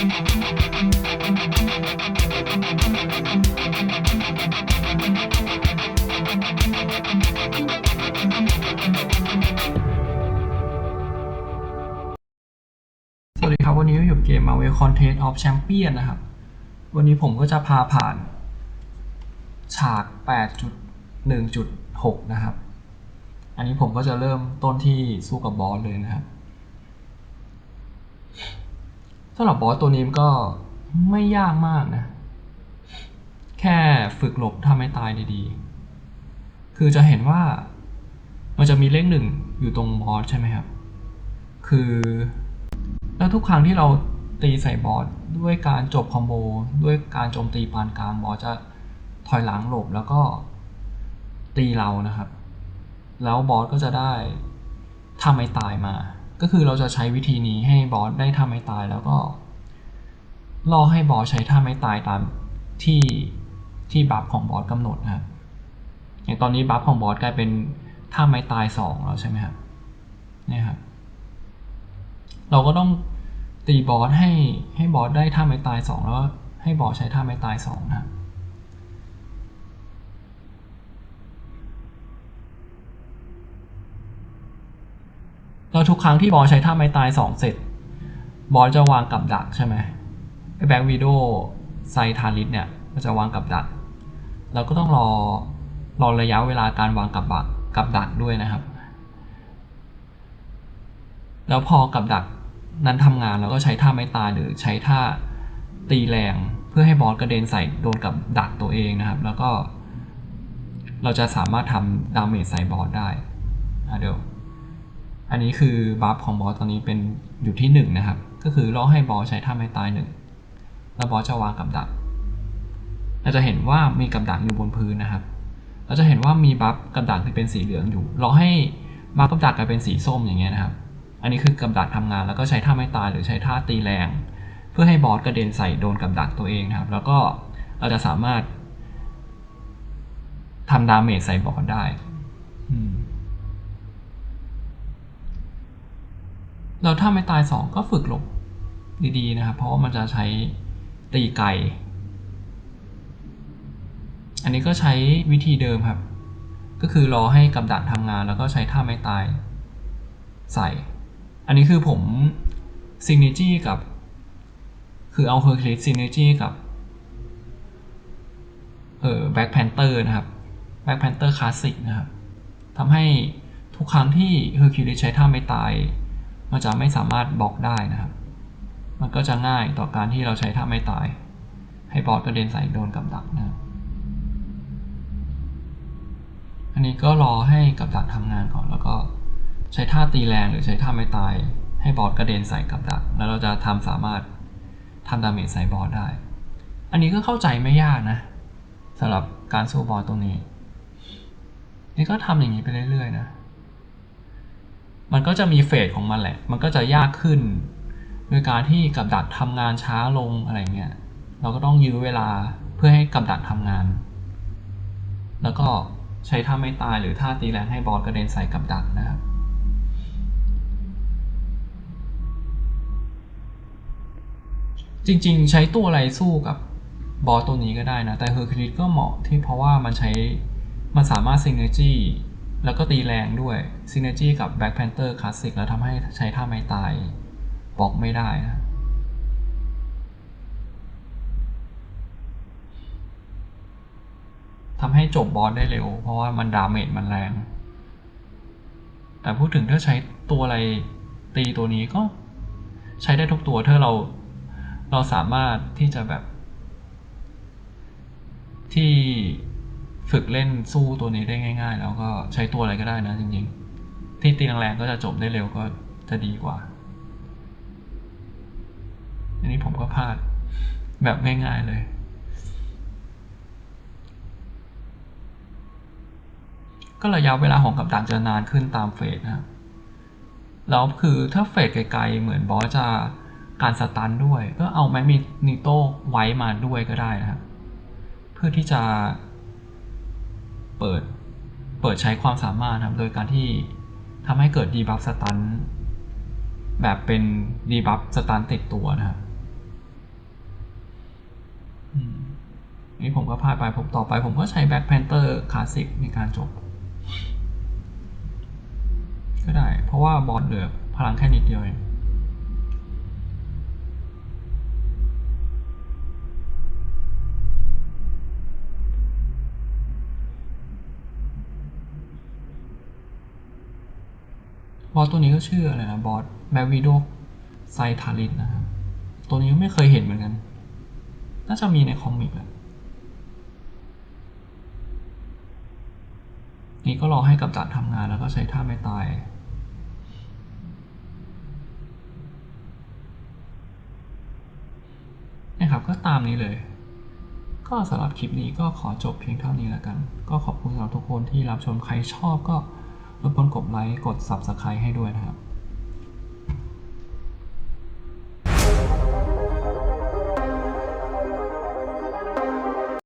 สวัสดีครับ วันนี้อยู่เกม Marvel Contest of Champion นะครับ วันนี้ผมก็จะพาผ่านฉาก 8.1.6 นะครับ อันนี้ผมก็จะเริ่มต้นที่สู้กับบอสเลยนะครับสำหรับบอสตัวนี้มันก็ไม่ยากมากนะ แค่ฝึกหลบถ้าไม่ตายดีๆ คือจะเห็นว่ามันจะมีเลขหนึ่งอยู่ตรงบอสใช่ไหมครับ คือ แล้วทุกครั้งที่เราตีใส่บอสด้วยการจบคอมโบด้วยการโจมตีปานกลางบอสจะถอยหลังหลบแล้วก็ตีเรานะครับ แล้วบอสก็จะได้ทำไม่ตายมา ก็คือเราจะใช้วิธีนี้ให้บอสได้ทำไม่ตายแล้วก็รอให้บอสใช้ท่าไม่ตายตามที่ที่บัฟของบอสกำหนดนะครับอย่างตอนนี้บัฟของบอสกลายเป็นท่าไม่ตายสองแล้วใช่ไหมครับนี่ครับเราก็ต้องตีบอสให้ให้บอสได้ท่าไม้ตายสองแล้วให้บอสใช้ท่าไม้ตายสองนะครับ แล้วทุกครั้งที่บอสใช้ท่าไม้ตายสองเสร็จ บอสจะวางกับดักใช่ไหมไอแบ็กวีโดไซทาริสเนี่ยมันจะวางกับดัก เราก็ต้องรอรอระยะเวลาการวางกับดักกับดักด้วยนะครับ แล้วพอกับดักนั้นทำงานเราก็ใช้ท่าไม่ตายหรือใช้ท่าตีแรงเพื่อให้บอสกระเด็นใส่โดนกับดักตัวเองนะครับ แล้วก็ เราจะสามารถทำดาเมจใส่บอสได้เดี๋ยว อันนี้คือบัฟของบอสตอนนี้เป็นอยู่ที่หนึ่งนะครับ ก็คือรอให้บอสใช้ท่าไม่ตายหนึ่งแล้วบอสจะวางกับดัก เราจะเห็นว่ามีกับดักอยู่บนพื้นนะครับ เราจะเห็นว่ามีบัฟกับดักที่เป็นสีเหลืองอยู่ รอให้บัฟกับดักกลายเป็นสีส้มอย่างเงี้ยนะครับ อันนี้คือกับดักทำงานแล้วก็ใช้ท่าไม่ตายหรือใช้ท่าตีแรง เพื่อให้บอสกระเด็นใส่โดนกับดักตัวเองนะครับ แล้วก็เราจะสามารถทำดาเมจใส่บอสได้ อืม เราถ้าไม่ตายสองก็ฝึกหลบดีๆนะครับ เพราะว่ามันจะใช้ตีไกล อันนี้ก็ใช้วิธีเดิมครับ ก็คือรอให้กับดักทำงานแล้วก็ใช้ท่าไม่ตายใส่ อันนี้คือผมซิงเนจี้กับ คือเอาเฮอร์คลิสซิงเนจี้กับ เออแบ็คแพนเตอร์นะครับแบ็คแพนเตอร์คลาสสิกนะครับทำให้ทุกครั้งที่เฮอร์คิวลิสใช้ท่าไม่ตาย มันจะไม่สามารถบล็อกได้นะครับ มันก็จะง่ายต่อการที่เราใช้ท่าไม่ตาย ให้บอสกระเด็นใส่โดนกับดักนะครับอันนี้ก็รอให้กับดักทำงานก่อนแล้วก็ใช้ท่าตีแรงหรือใช้ท่าไม่ตาย ให้บอสกระเด็นใส่กับดัก แล้วเราจะทำสามารถทำดาเมจใส่บอสได้ อันนี้ก็เข้าใจไม่ยากนะสำหรับการสู้บอสตรงนี้ นี่ก็ทำอย่างนี้ไปเรื่อยๆนะ มันก็จะมีเฟสของมันแหละ มันก็จะยากขึ้น โดยการที่กับดักทำงานช้าลงอะไรเงี้ย เราก็ต้องยื้อเวลาเพื่อให้กับดักทำงาน แล้วก็ใช้ท่าไม่ตายหรือท่าตีแรงให้บอสกระเด็นใส่กับดักนะครับจริงๆ ใช้ตัวอะไรสู้กับบอสตัวนี้ก็ได้นะ แต่เฮอร์คิวลิสก็เหมาะที่เพราะว่ามันใช้ มันสามารถซิงเนจี้ แล้วก็ตีแรงด้วยซิงเนจี้กับแบ็คแพนเตอร์คลาสสิกแล้วทำให้ใช้ท่าไม่ตายบล็อกไม่ได้นะทำให้จบบอสได้เร็ว เพราะว่ามันดาเมจมันแรง แต่พูดถึงถ้าใช้ตัวอะไรตีตัวนี้ก็ใช้ได้ทุกตัวถ้าเราเราสามารถที่จะแบบ ที่ ฝึกเล่นสู้ตัวนี้ได้ง่าย ๆ แล้วก็ใช้ตัวอะไรก็ได้นะจริงๆ ที่ตีแรงๆก็จะจบได้เร็วก็จะดีกว่า อันนี้ผมก็พลาดแบบง่ายๆเลยก็ระยะเวลาของกับดักจะนานขึ้นตามเฟสนะแล้วคือถ้าเฟสไกลๆ เหมือนบอสจะการสตันด้วย ก็เอาแมกนิโตไว้มาด้วยก็ได้นะครับ เพื่อที่จะ เปิด เปิดใช้ความสามารถนะครับ โดยการที่ทำให้เกิดดีบัฟสตันแบบเป็นดีบัฟสตันติดตัวนะครับอืมนี่ผมก็พลาดไปผมต่อไปผมก็ใช้ Black Panther คลาสสิกในการจบ ก็ได้ เพราะว่าบอสเหลือพลังแค่นิดเดียวเอง อสตัวนี้ก็ชื่ออะไรนะบอสแมววิโดไซทารินนะครับ ตัวนี้ไม่เคยเห็นเหมือนกัน น่าจะมีในคอมิกแหละนี่ก็รอให้กับจัดทำงานแล้วก็ใช้ท่าไม่ตายนะครับก็ตามนี้เลย ก็สำหรับคลิปนี้ก็ขอจบเพียงเท่านี้แล้วกัน ก็ขอบคุณสำหรับทุกคนที่รับชมใครชอบก็ รบกวนกดไลค์ กด Subscribe ให้ด้วยนะครับ